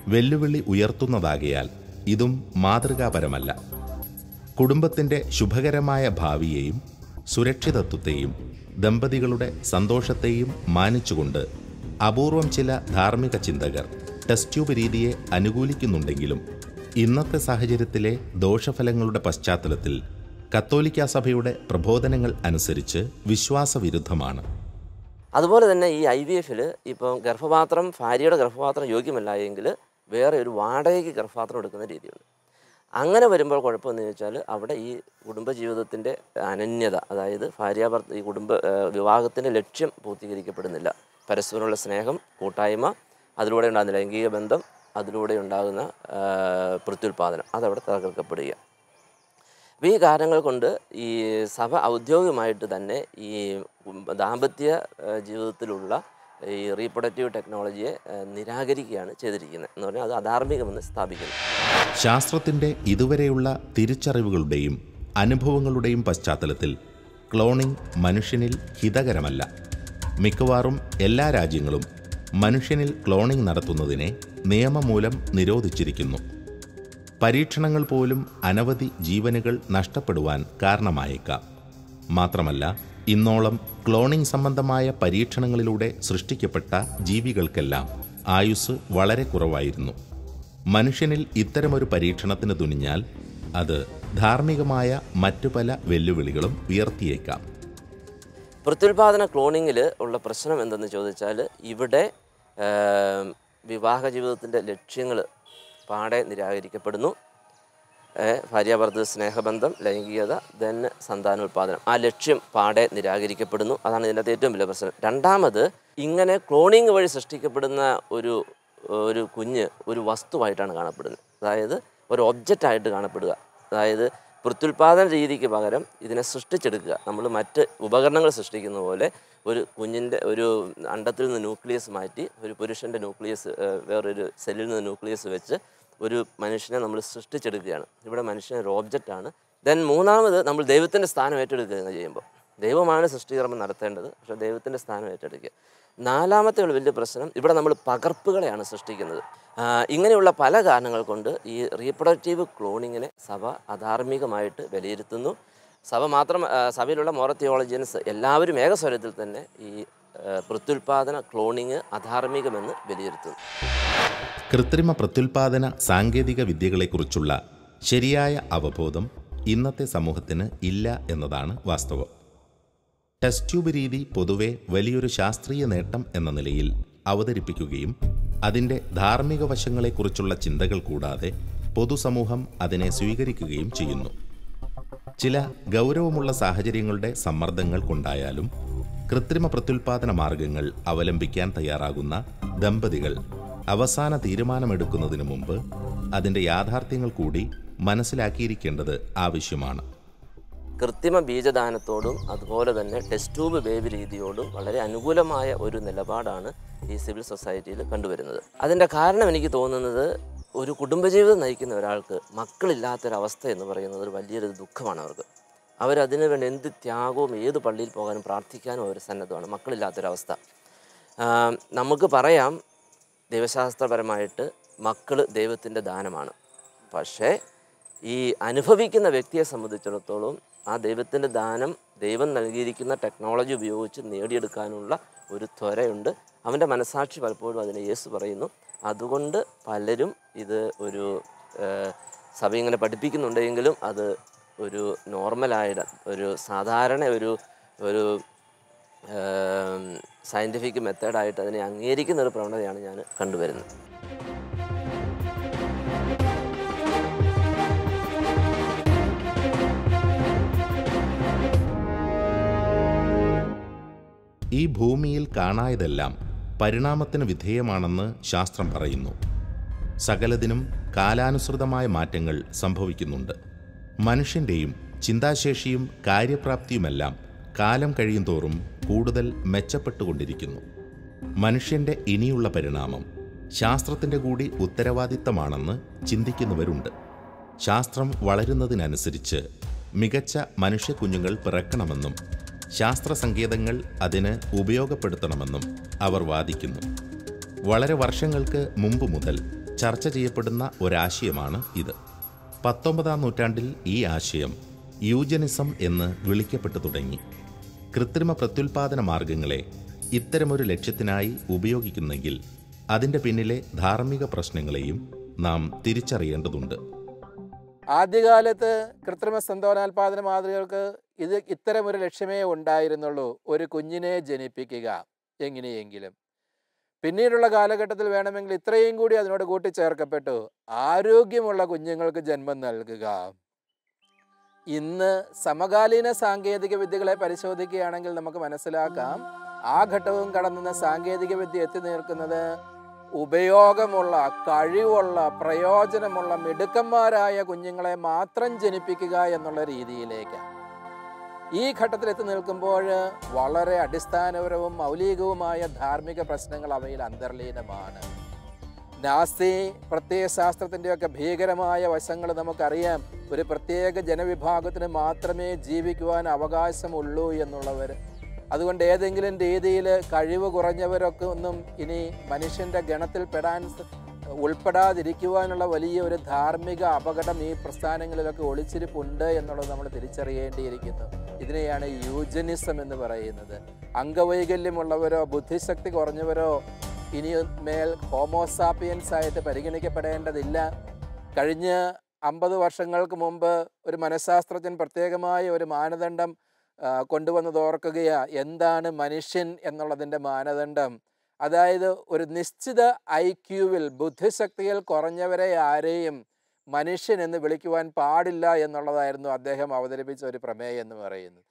വെല്ലുവിളി ഉയർത്തുന്നതാകയാൽ ഇതും മാതൃകാപരമല്ല. കുടുംബത്തിന്റെ ശുഭകരമായ ഭാവിയെയും സുരക്ഷിതത്വത്തെയും ദമ്പതികളുടെ സന്തോഷത്തെയും മാനിച്ചുകൊണ്ട് അപൂർവം ചില ധാർമ്മിക ചിന്തകർ ടെസ്റ്റ് ട്യൂബ് രീതിയെ അനുകൂലിക്കുന്നുണ്ടെങ്കിലും ഇന്നത്തെ സാഹചര്യത്തിലെ ദോഷഫലങ്ങളുടെ പശ്ചാത്തലത്തിൽ കത്തോലിക്ക സഭയുടെ പ്രബോധനങ്ങൾ അനുസരിച്ച് വിശ്വാസവിരുദ്ധമാണ്. അതുപോലെ തന്നെ ഈ ഐ വി എഫിൽ ഇപ്പം ഗർഭപാത്രം ഭാര്യയുടെ ഗർഭപാത്രം യോഗ്യമല്ല എങ്കിൽ വേറെ ഒരു വാടകയ്ക്ക് ഗർഭപാത്രം എടുക്കുന്ന രീതിയുണ്ട്. അങ്ങനെ വരുമ്പോൾ കുഴപ്പമെന്ന് ചോദിച്ചാൽ അവിടെ ഈ കുടുംബജീവിതത്തിന്റെ അനന്യത അതായത് ഭാര്യാഭർത്ത ഈ കുടുംബ വിവാഹത്തിന്റെ ലക്ഷ്യം പൂർത്തീകരിക്കപ്പെടുന്നില്ല. പരസ്പരമുള്ള സ്നേഹം കൂട്ടായ്മ അതിലൂടെ ഉണ്ടാകുന്ന ലൈംഗിക ബന്ധം അതിലൂടെ ഉണ്ടാകുന്ന പ്രത്യുൽപാദനം അതവിടെ തകർക്കപ്പെടുക അപ്പോൾ ഈ കാരണങ്ങൾ കൊണ്ട് ഈ സഭ ഔദ്യോഗികമായിട്ട് തന്നെ ഈ ദാമ്പത്യ ജീവിതത്തിലുള്ള ഈ റീപ്രൊഡക്റ്റീവ് ടെക്നോളജിയെ നിരാകരിക്കുകയാണ് ചെയ്തിരിക്കുന്നത് എന്ന് പറഞ്ഞാൽ അത് അധാർമികമെന്ന് സ്ഥാപിക്കുന്നു. ശാസ്ത്രത്തിന്റെ ഇതുവരെയുള്ള തിരിച്ചറിവുകളുടെയും അനുഭവങ്ങളുടെയും പശ്ചാത്തലത്തിൽ ക്ലോണിംഗ് മനുഷ്യനിൽ ഹിതകരമല്ല. മിക്കവാറും എല്ലാ രാജ്യങ്ങളും മനുഷ്യനിൽ ക്ലോണിംഗ് നടത്തുന്നതിനെ നിയമമൂലം നിരോധിച്ചിരിക്കുന്നു. പരീക്ഷണങ്ങൾ പോലും അനവധി ജീവനുകൾ നഷ്ടപ്പെടുവാൻ കാരണമായേക്കാം. മാത്രമല്ല ഇന്നോളം ക്ലോണിംഗ് സംബന്ധമായ പരീക്ഷണങ്ങളിലൂടെ സൃഷ്ടിക്കപ്പെട്ട ജീവികൾക്കെല്ലാം ആയുസ് വളരെ കുറവായിരുന്നു. മനുഷ്യനിൽ ഇത്തരമൊരു പരീക്ഷണത്തിന് തുനിഞ്ഞാൽ അത് ധാർമ്മികമായ മറ്റു പല വെല്ലുവിളികളും ഉയർത്തിയേക്കാം. പ്രത്യുൽപാദന ക്ലോണിങ്ങിൽ ഉള്ള പ്രശ്നം എന്തെന്ന് ചോദിച്ചാൽ ഇവിടെ വിവാഹ ജീവിതത്തിന്റെ ലക്ഷ്യങ്ങൾ പാടെ നിരാകരിക്കപ്പെടുന്നു. ഭാര്യാഭർത്തൃ സ്നേഹബന്ധം ലൈംഗികത ദെൻ സന്താനോൽപാദനം. ആ ലക്ഷ്യം പാടെ നിരാകരിക്കപ്പെടുന്നു. അതാണ് ഇതിന്റെ ഏറ്റവും വലിയ പ്രശ്നം. രണ്ടാമത് ഇങ്ങനെ ക്ലോണിങ് വഴി സൃഷ്ടിക്കപ്പെടുന്ന ഒരു ഒരു കുഞ്ഞ് ഒരു വസ്തുവായിട്ടാണ് കാണപ്പെടുന്നത്. അതായത് ഒരു ഒബ്ജക്റ്റായിട്ട് കാണപ്പെടുക. അതായത് പ്രത്യുൽപാദന രീതിക്ക് പകരം ഇതിനെ സൃഷ്ടിച്ചെടുക്കുക. നമ്മൾ മറ്റ് ഉപകരണങ്ങൾ സൃഷ്ടിക്കുന്ന പോലെ ഒരു കുഞ്ഞിന്റെ ഒരു അണ്ടത്തിൽ നിന്ന് ന്യൂക്ലിയസ് മാറ്റി ഒരു പുരുഷന്റെ ന്യൂക്ലിയസ് വേറൊരു സെല്ലിൽ നിന്ന് ന്യൂക്ലിയസ് വെച്ച് ഒരു മനുഷ്യനെ നമ്മൾ സൃഷ്ടിച്ചെടുക്കുകയാണ്. ഇവിടെ മനുഷ്യൻ ഒരു ഓബ്ജക്റ്റ് ആണ്. ദെൻ മൂന്നാമത് നമ്മൾ ദൈവത്തിന്റെ സ്ഥാനം ഏറ്റെടുക്കുക ചെയ്യുമ്പോൾ. ദൈവമാണ് സൃഷ്ടികർമ്മം നടത്തേണ്ടത് പക്ഷെ ദൈവത്തിന്റെ സ്ഥാനം ഏറ്റെടുക്കുക. നാലാമത്തെ ഒരു വലിയ പ്രശ്നം ഇവിടെ നമ്മൾ പകർപ്പുകളെയാണ് സൃഷ്ടിക്കുന്നത്. ഇങ്ങനെയുള്ള പല കാരണങ്ങൾ കൊണ്ട് ഈ റീപ്രൊഡക്റ്റീവ് ക്ലോണിങ്ങിനെ സഭ അധാർമികമായിട്ട് വിലയിരുത്തുന്നു. സഭ മാത്രം സഭയിലുള്ള മോറത്തിയോളജിയൻസ് എല്ലാവരും ഏകസ്വരത്തിൽ തന്നെ ഈ പ്രത്യുൽപാദന ക്ലോണിങ് അധാർമികമെന്ന് വിലയിരുത്തുന്നു. കൃത്രിമ പ്രത്യുൽപാദന സാങ്കേതിക വിദ്യകളെക്കുറിച്ചുള്ള ശരിയായ അവബോധം ഇന്നത്തെ സമൂഹത്തിന് ഇല്ല എന്നതാണ് വാസ്തവം. ടെസ്റ്റ് ട്യൂബ് രീതി പൊതുവെ വലിയൊരു ശാസ്ത്രീയ നേട്ടം എന്ന നിലയിൽ അവതരിപ്പിക്കുകയും അതിന്റെ ധാർമ്മിക വശങ്ങളെക്കുറിച്ചുള്ള ചിന്തകൾ കൂടാതെ പൊതുസമൂഹം അതിനെ സ്വീകരിക്കുകയും ചെയ്യുന്നു. ചില ഗൗരവമുള്ള സാഹചര്യങ്ങളുടെ സമ്മർദ്ദങ്ങൾ കൊണ്ടായാലും കൃത്രിമ പ്രത്യുൽപാദന മാർഗങ്ങൾ അവലംബിക്കാൻ തയ്യാറാകുന്ന ദമ്പതികൾ അവസാന തീരുമാനമെടുക്കുന്നതിന് മുമ്പ് അതിന്റെ യാഥാർത്ഥ്യങ്ങൾ കൂടി മനസ്സിലാക്കിയിരിക്കേണ്ടത് ആവശ്യമാണ്. കൃത്രിമ ബീജദാനത്തോടും അതുപോലെ തന്നെ ടെസ്റ്റ് ട്യൂബ് ബേബി രീതിയോടും വളരെ അനുകൂലമായ ഒരു നിലപാടാണ് ഈ സിവിൽ സൊസൈറ്റിയിൽ കണ്ടുവരുന്നത്. അതിന്റെ കാരണം എനിക്ക് തോന്നുന്നത് ഒരു കുടുംബജീവിതം നയിക്കുന്ന ഒരാൾക്ക് മക്കളില്ലാത്തൊരവസ്ഥ എന്ന് പറയുന്നത് ഒരു വലിയൊരു ദുഃഖമാണ് അവർക്ക്. അവരതിനു വേണ്ടി എന്ത് ത്യാഗവും ഏത് പള്ളിയിൽ പോകാനും പ്രാർത്ഥിക്കാനും അവർ സന്നദ്ധമാണ്. മക്കളില്ലാത്തൊരവസ്ഥ. നമുക്ക് പറയാം ദൈവശാസ്ത്രപരമായിട്ട് മക്കൾ ദൈവത്തിന്റെ ദാനമാണ്. പക്ഷേ ഈ അനുഭവിക്കുന്ന വ്യക്തിയെ സംബന്ധിച്ചിടത്തോളം ആ ദൈവത്തിന്റെ ദാനം ദൈവം നൽകിയിരിക്കുന്ന ടെക്നോളജി ഉപയോഗിച്ച് നേടിയെടുക്കാനുള്ള ഒരു ത്വരയുണ്ട്. അവന്റെ മനസാക്ഷി പലപ്പോഴും അതിനെ യേസ് പറയുന്നു. അതുകൊണ്ട് പലരും ഇത് ഒരു സഭ ഇങ്ങനെ പഠിപ്പിക്കുന്നുണ്ടെങ്കിലും അത് ഒരു നോർമലായിട്ട് ഒരു സാധാരണ ഒരു ഒരു സയന്റിഫിക് മെത്തേഡായിട്ട് അതിനെ അംഗീകരിക്കുന്ന ഒരു പ്രവണതയാണ് ഞാൻ കണ്ടുവരുന്നത്. ഈ ഭൂമിയിൽ കാണായതെല്ലാം പരിണാമത്തിന് വിധേയമാണെന്ന് ശാസ്ത്രം പറയുന്നു. സകലതിനും കാലാനുസൃതമായ മാറ്റങ്ങൾ സംഭവിക്കുന്നുണ്ട്. മനുഷ്യന്റെയും ചിന്താശേഷിയും കാര്യപ്രാപ്തിയുമെല്ലാം കാലം കഴിയും തോറും കൂടുതൽ മെച്ചപ്പെട്ടുകൊണ്ടിരിക്കുന്നു. മനുഷ്യന്റെ ഇനിയുള്ള പരിണാമം ശാസ്ത്രത്തിന്റെ കൂടി ഉത്തരവാദിത്തമാണെന്ന് ചിന്തിക്കുന്നവരുണ്ട്. ശാസ്ത്രം വളരുന്നതിനനുസരിച്ച് മികച്ച മനുഷ്യക്കുഞ്ഞുങ്ങൾ പിറക്കണമെന്നും ശാസ്ത്ര സങ്കേതങ്ങൾ അതിന് ഉപയോഗപ്പെടുത്തണമെന്നും അവർ വാദിക്കുന്നു. വളരെ വർഷങ്ങൾക്ക് മുമ്പ് മുതൽ ചർച്ച ചെയ്യപ്പെടുന്ന ഒരാശയമാണ് ഇത്. പത്തൊമ്പതാം നൂറ്റാണ്ടിൽ ഈ ആശയം യൂജനിസം എന്ന് വിളിക്കപ്പെട്ടു തുടങ്ങി. കൃത്രിമ പ്രത്യുൽപാദന മാർഗങ്ങളെ ഇത്തരമൊരു ലക്ഷ്യത്തിനായി ഉപയോഗിക്കുന്നെങ്കിൽ അതിന്റെ പിന്നിലെ ധാർമ്മിക പ്രശ്നങ്ങളെയും നാം തിരിച്ചറിയേണ്ടതുണ്ട്. ആദ്യകാലത്ത് കൃത്രിമ സന്താനോൽപാദന മാതൃകൾക്ക് ഇത് ഇത്തരമൊരു ലക്ഷ്യമേ ഉണ്ടായിരുന്നുള്ളൂ. ഒരു കുഞ്ഞിനെ ജനിപ്പിക്കുക എങ്ങനെയെങ്കിലും. പിന്നീടുള്ള കാലഘട്ടത്തിൽ വേണമെങ്കിൽ ഇത്രയും കൂടി അതിനോട് കൂട്ടിച്ചേർക്കപ്പെട്ടു ആരോഗ്യമുള്ള കുഞ്ഞുങ്ങൾക്ക് ജന്മം നൽകുക. ഇന്ന് സമകാലീന സാങ്കേതിക വിദ്യകളെ പരിശോധിക്കുകയാണെങ്കിൽ നമുക്ക് മനസ്സിലാക്കാം. ആ ഘട്ടവും കടന്നുന്ന സാങ്കേതിക വിദ്യ എത്തി നിൽക്കുന്നത് ഉപയോഗമുള്ള കഴിവുള്ള പ്രയോജനമുള്ള മിടുക്കന്മാരായ കുഞ്ഞുങ്ങളെ മാത്രം ജനിപ്പിക്കുക എന്നുള്ള രീതിയിലേക്ക്. ഈ ഘട്ടത്തിൽ എത്തി നിൽക്കുമ്പോൾ വളരെ അടിസ്ഥാനപരവും മൗലികവുമായ ധാർമ്മിക പ്രശ്നങ്ങൾ അവയിൽ അന്തർലീനമാണ്. നാസ്തി പ്രത്യയശാസ്ത്രത്തിന്റെയൊക്കെ ഭീകരമായ വശങ്ങൾ നമുക്കറിയാം. ഒരു പ്രത്യേക ജനവിഭാഗത്തിന് മാത്രമേ ജീവിക്കുവാൻ അവകാശമുള്ളൂ എന്നുള്ളവർ. അതുകൊണ്ട് ഏതെങ്കിലും രീതിയിൽ കഴിവ് കുറഞ്ഞവരൊക്കെ ഒന്നും ഇനി മനുഷ്യന്റെ ഗണത്തിൽ പെടാൻ ഉൾപ്പെടാതിരിക്കുവാനുള്ള വലിയ ഒരു ധാർമ്മിക അപകടം ഈ പ്രസ്ഥാനങ്ങളിലൊക്കെ ഒളിച്ചിരിപ്പുണ്ട് എന്നുള്ളത് നമ്മൾ തിരിച്ചറിയേണ്ടിയിരിക്കുന്നു. ഇതിനെയാണ് യൂജനിസം എന്ന് പറയുന്നത്. അംഗവൈകല്യമുള്ളവരോ ബുദ്ധിശക്തി കുറഞ്ഞവരോ ഇനി മേൽ ഹോമോസാപ്പിയൻസ് ആയിട്ട് പരിഗണിക്കപ്പെടേണ്ടതില്ല. കഴിഞ്ഞ അമ്പത് വർഷങ്ങൾക്ക് മുമ്പ് ഒരു മനഃശാസ്ത്രജ്ഞൻ പ്രത്യേകമായ ഒരു മാനദണ്ഡം കൊണ്ടുവന്നതോർക്കുകയാ എന്താണ് മനുഷ്യൻ എന്നുള്ളതിന്റെ മാനദണ്ഡം. അതായത് ഒരു നിശ്ചിത ഐ ക്യൂവിൽ ബുദ്ധിശക്തിയിൽ കുറഞ്ഞവരെ ആരെയും മനുഷ്യൻ എന്ന് വിളിക്കുവാൻ പാടില്ല എന്നുള്ളതായിരുന്നു അദ്ദേഹം അവതരിപ്പിച്ച ഒരു പ്രമേയം എന്ന് പറയുന്നത്.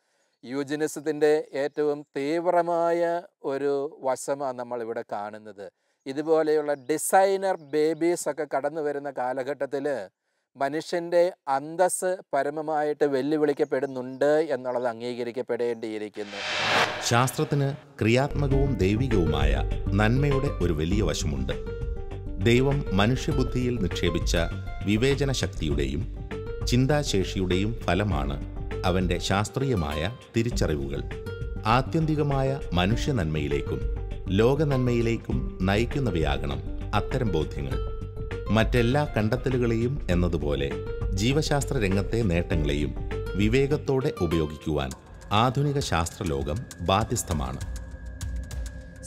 യൂജിനിസത്തിന്റെ ഏറ്റവും തീവ്രമായ ഒരു വശമാണ് നമ്മൾ ഇവിടെ കാണുന്നത്. ഇതുപോലെയുള്ള ഡിസൈനർ ബേബീസ് ഒക്കെ കടന്നു വരുന്ന കാലഘട്ടത്തിൽ മനുഷ്യന്റെ അന്തസ് പരമമായിട്ട് വെല്ലുവിളിക്കപ്പെടുന്നുണ്ട് എന്നുള്ളത് അംഗീകരിക്കപ്പെടേണ്ടിയിരിക്കുന്നു. ശാസ്ത്രത്തിന് ക്രിയാത്മകവും ദൈവികവുമായ നന്മയുടെ ഒരു വലിയ വശമുണ്ട്. ദൈവം മനുഷ്യബുദ്ധിയിൽ നിക്ഷേപിച്ച വിവേചന ശക്തിയുടെയും ചിന്താശേഷിയുടെയും ഫലമാണ് അവന്റെ ശാസ്ത്രീയമായ തിരിച്ചറിവുകൾ. ആത്യന്തികമായ മനുഷ്യ നന്മയിലേക്കും ലോക നന്മയിലേക്കും നയിക്കുന്നവയാകണം അത്തരം ബോധ്യങ്ങൾ. മറ്റെല്ലാ കണ്ടെത്തലുകളെയും എന്നതുപോലെ ജീവശാസ്ത്ര രംഗത്തെ നേട്ടങ്ങളെയും വിവേകത്തോടെ ഉപയോഗിക്കുവാൻ ആധുനിക ശാസ്ത്രലോകം ബാധ്യസ്ഥമാണ്.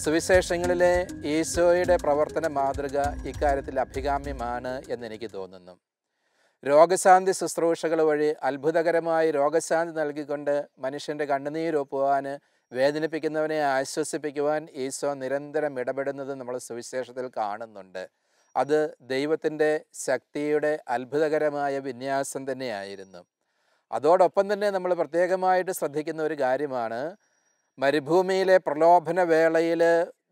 സുവിശേഷങ്ങളിലെ ഈശോയുടെ പ്രവർത്തന മാതൃക ഇക്കാര്യത്തിൽ അഭികാമ്യമാണ് എന്നെനിക്ക് തോന്നുന്നു. രോഗശാന്തി ശുശ്രൂഷകൾ വഴി അത്ഭുതകരമായി രോഗശാന്തി നൽകിക്കൊണ്ട് മനുഷ്യന്റെ കണ്ണുനീരൊപ്പുവാൻ വേദനിപ്പിക്കുന്നവനെ ആശ്വസിപ്പിക്കുവാൻ ഈശോ നിരന്തരം ഇടപെടുന്നത് നമ്മൾ സുവിശേഷത്തിൽ കാണുന്നുണ്ട്. അത് ദൈവത്തിന്റെ ശക്തിയുടെ അത്ഭുതകരമായ വിന്യാസം തന്നെയായിരുന്നു. അതോടൊപ്പം തന്നെ നമ്മൾ പ്രത്യേകമായിട്ട് ശ്രദ്ധിക്കുന്ന ഒരു കാര്യമാണ് മരുഭൂമിയിലെ പ്രലോഭന വേളയിൽ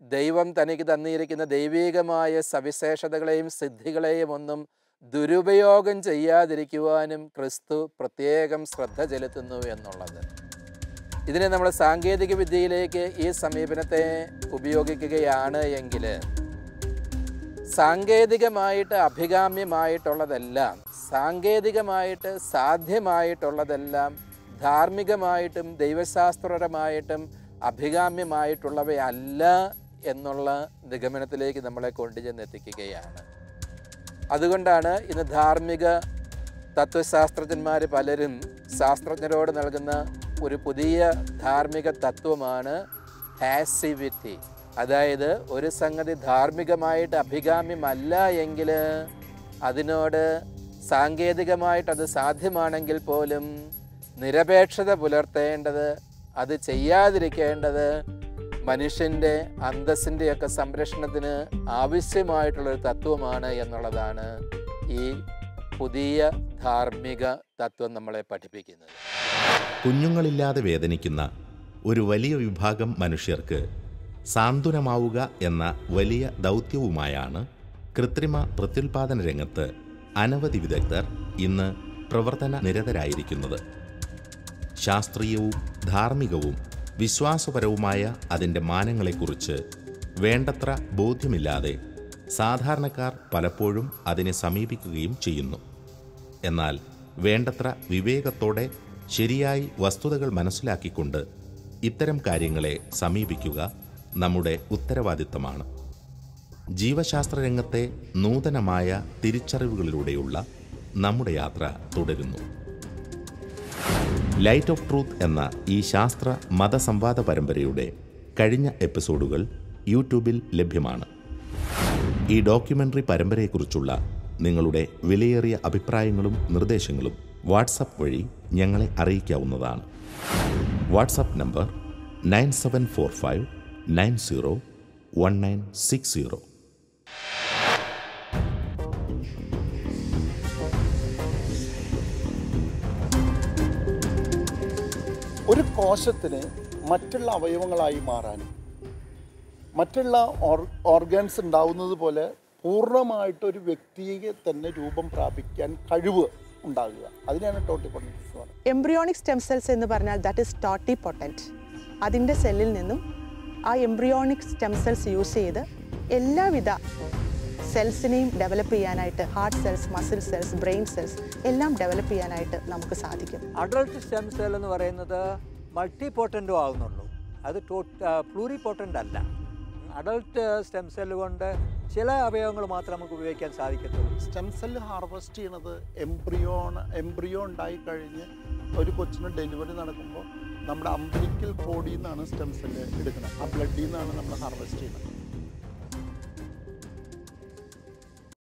ദൈവം തനിക്ക് തന്നിരിക്കുന്ന ദൈവീകമായ സവിശേഷതകളെയും സിദ്ധികളെയും ഒന്നും ദുരുപയോഗം ചെയ്യാതിരിക്കുവാനും ക്രിസ്തു പ്രത്യേകം ശ്രദ്ധ ചെലുത്തുന്നു എന്നുള്ളത്. ഇതിനെ നമ്മൾ സാങ്കേതിക വിദ്യയിലേക്ക് ഈ സമീപനത്തെ ഉപയോഗിക്കുകയാണ് എങ്കിൽ സാങ്കേതികമായിട്ട് അഭികാമ്യമായിട്ടുള്ളതെല്ലാം സാങ്കേതികമായിട്ട് സാധ്യമായിട്ടുള്ളതെല്ലാം ധാർമ്മികമായിട്ടും ദൈവശാസ്ത്രപരമായിട്ടും അഭികാമ്യമായിട്ടുള്ളവയല്ല എന്നുള്ള നിഗമനത്തിലേക്ക് നമ്മളെ കൊണ്ടുചെന്നെത്തിക്കുകയാണ് അതുകൊണ്ടാണ് ഇന്ന് ധാർമ്മിക തത്വശാസ്ത്രജ്ഞന്മാർ പലരും ശാസ്ത്രജ്ഞരോട് നൽകുന്ന ഒരു പുതിയ ധാർമ്മിക തത്വമാണ് പാസിവിറ്റി അതായത് ഒരു സംഗതി ധാർമ്മികമായിട്ട് അഭികാമ്യമല്ല എങ്കിൽ അതിനോട് സാങ്കേതികമായിട്ട് അത് സാധ്യമാണെങ്കിൽ പോലും നിരപേക്ഷത പുലർത്തേണ്ടത് അത് ചെയ്യാതിരിക്കേണ്ടത് മനുഷ്യന്റെ അന്തസ്സിന്റെയൊക്കെ സംരക്ഷണത്തിന് ആവശ്യമായിട്ടുള്ളൊരു തത്വമാണ് എന്നുള്ളതാണ് ഈ പുതിയ ധാർമ്മിക തത്വം നമ്മളെ പഠിപ്പിക്കുന്നത്. കുഞ്ഞുങ്ങളില്ലാതെ വേദനിക്കുന്ന ഒരു വലിയ വിഭാഗം മനുഷ്യർക്ക് സാന്ത്വനമാവുക എന്ന വലിയ ദൗത്യവുമായാണ് കൃത്രിമ പ്രത്യുൽപാദന രംഗത്ത് അനവധി വിദഗ്ധർ ഇന്ന് പ്രവർത്തന നിരതരായിരിക്കുന്നത് ശാസ്ത്രീയവും ധാർമ്മികവും വിശ്വാസപരവുമായ അതിന്റെ മാനങ്ങളെക്കുറിച്ച് വേണ്ടത്ര ബോധ്യമില്ലാതെ സാധാരണക്കാർ പലപ്പോഴും അതിനെ സമീപിക്കുകയും ചെയ്യുന്നു. എന്നാൽ വേണ്ടത്ര വിവേകത്തോടെ ശരിയായി വസ്തുതകൾ മനസ്സിലാക്കിക്കൊണ്ട് ഇത്തരം കാര്യങ്ങളെ സമീപിക്കുക നമ്മുടെ ഉത്തരവാദിത്തമാണ്. ജീവശാസ്ത്ര രംഗത്തെ നൂതനമായ തിരിച്ചറിവുകളിലൂടെയുള്ള നമ്മുടെ യാത്ര തുടരുന്നു. ലൈറ്റ് ഓഫ് ട്രൂത്ത് എന്ന ഈ ശാസ്ത്ര മതസംവാദ പരമ്പരയുടെ കഴിഞ്ഞ എപ്പിസോഡുകൾ യൂട്യൂബിൽ ലഭ്യമാണ്. ഈ ഡോക്യുമെന്ററി പരമ്പരയെക്കുറിച്ചുള്ള നിങ്ങളുടെ വിലയേറിയ അഭിപ്രായങ്ങളും നിർദ്ദേശങ്ങളും വാട്സപ്പ് വഴി ഞങ്ങളെ അറിയിക്കാവുന്നതാണ്. WhatsApp number nine seven four five nine zero one nine six zero. ഒരു കോശത്തിന് മറ്റുള്ള അവയവങ്ങളായി മാറാനും മറ്റുള്ള ഓർ ഓർഗൻസ് ഉണ്ടാവുന്നത് പോലെ പൂർണമായിട്ടൊരു വ്യക്തിയെ തന്നെ രൂപം പ്രാപിക്കാൻ കഴിവ് ഉണ്ടാകുക. അതിനാണ് പറയുന്നത്. എംബ്രിയോണിക് സ്റ്റെം സെൽസ് എന്ന് പറഞ്ഞാൽ ദാറ്റ് ഇസ് ടോട്ടി പൊട്ടന്റ് അതിന്റെ സെല്ലിൽ നിന്നും ആ എംബ്രിയോണിക് സ്റ്റെം സെൽസ് യൂസ് ചെയ്ത് എല്ലാവിധ സെൽസിനെയും ഡെവലപ്പ് ചെയ്യാനായിട്ട് heart cells muscle cells brain cells എല്ലാം ഡെവലപ്പ് ചെയ്യാനായിട്ട് നമുക്ക് സാധിക്കും. അഡൾട്ട് സ്റ്റെം സെൽ എന്ന് പറയുന്നത് മൾട്ടി പോട്ടന്റും ആകുന്നുള്ളൂ അത് ടോ പ്ലൂറി പോട്ടന്റ് അല്ല. അഡൾട്ട് സ്റ്റെം സെൽ കൊണ്ട് ചില അവയവങ്ങൾ മാത്രം നമുക്ക് ഉപയോഗിക്കാൻ സാധിക്കത്തുള്ളൂ. സ്റ്റെം സെല്ല് ഹാർവെസ്റ്റ് ചെയ്യണത് എംബ്രിയോൺ എംബ്രിയോ ഉണ്ടായി കഴിഞ്ഞ് ഒരു കൊച്ചിന് ഡെലിവറി നടക്കുമ്പോൾ നമ്മുടെ അംബ്ലിക്കൽ കോഡിൽ നിന്നാണ് സ്റ്റെം സെല്ല് എടുക്കുന്നത്. ആ ബ്ലഡിൽ നിന്നാണ് നമ്മൾ ഹാർവെസ്റ്റ് ചെയ്യുന്നത്.